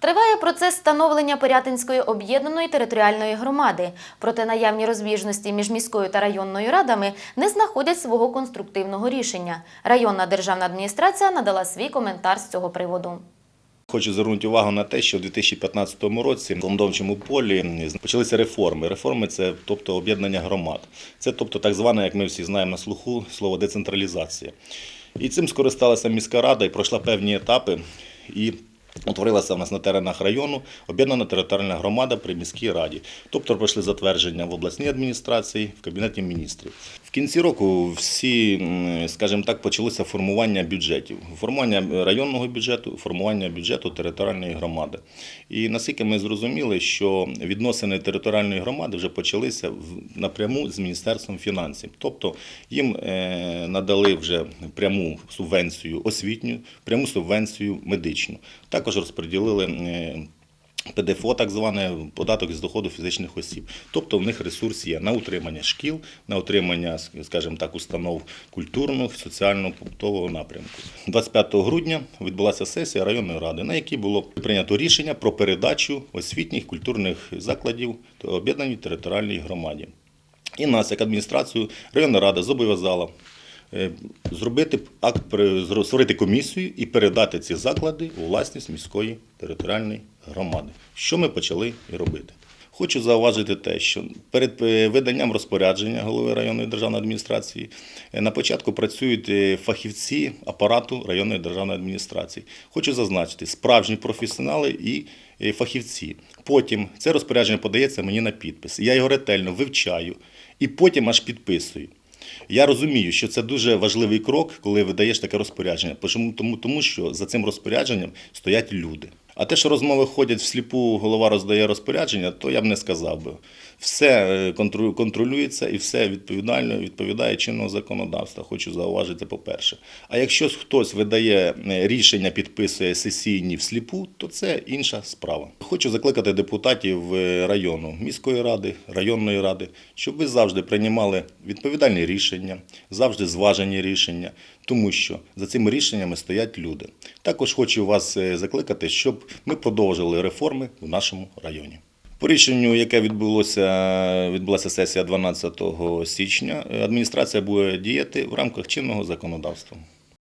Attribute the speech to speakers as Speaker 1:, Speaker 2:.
Speaker 1: Триває процес становлення Пирятинської об'єднаної територіальної громади. Проте наявні розбіжності між міською та районною радами не знаходять свого конструктивного рішення. Районна державна адміністрація надала свій коментар з цього приводу.
Speaker 2: Хочу звернути увагу на те, що в 2015 році в Лондончому полі почалися реформи. Реформи це тобто об'єднання громад. Це тобто так зване, як ми всі знаємо на слуху, слово децентралізація. І цим скористалася міська рада і пройшла певні етапи. І Утворилася в нас на теренах району об'єднана територіальна громада при міській раді. Тобто пройшли затвердження в обласній адміністрації, в кабінеті міністрів. В кінці року всі, скажімо так, почалося формування бюджетів, формування районного бюджету, формування бюджету територіальної громади. І наскільки ми зрозуміли, що відносини територіальної громади вже почалися напряму з Міністерством фінансів. Тобто їм е, надали вже пряму субвенцію освітню, пряму субвенцію медичну. Також розподілили. е, ПДФО, так зване податок з доходу фізичних осіб. Тобто в них ресурс є на утримання шкіл, на утримання, скажімо так, установ культурного, соціально-побутового напрямку. 25 грудня відбулася сесія районної ради, на якій було прийнято рішення про передачу освітніх культурних закладів об'єднаній територіальній громаді. І нас, як адміністрацію, районна рада зобов'язала зробити акт створити комісію і передати ці заклади у власність міської територіальної громади. Що ми почали і робити? Хочу зауважити те, що перед е, виданням розпорядження голови районної державної адміністрації е, на початку працюють е, фахівці апарату районної державної адміністрації. Хочу зазначити, справжні професіонали і е, фахівці. Потім це розпорядження подається мені на підпис. Я його ретельно вивчаю і потім аж підписую. Я розумію, що це дуже важливий крок, коли видаєш таке розпорядження. Тому, тому що за цим розпорядженням стоять люди. А те, що розмови ходять всліпу, голова роздає розпорядження, то я б не сказав би. Все е, контролюється і все відповідально відповідає чинного законодавства. Хочу зауважити, по-перше. А якщо хтось видає е, рішення, підписує сесійні всліпу, то це інша справа. Хочу закликати депутатів е, району, міської ради, районної ради, щоб ви завжди приймали відповідальні рішення, завжди зважені рішення, тому що за цими рішеннями стоять люди. Також хочу вас закликати, щоб ми продовжили реформи в нашому районі. По рішенню, яке відбулося, відбулася сесія 12 січня, адміністрація буде діяти в рамках чинного законодавства.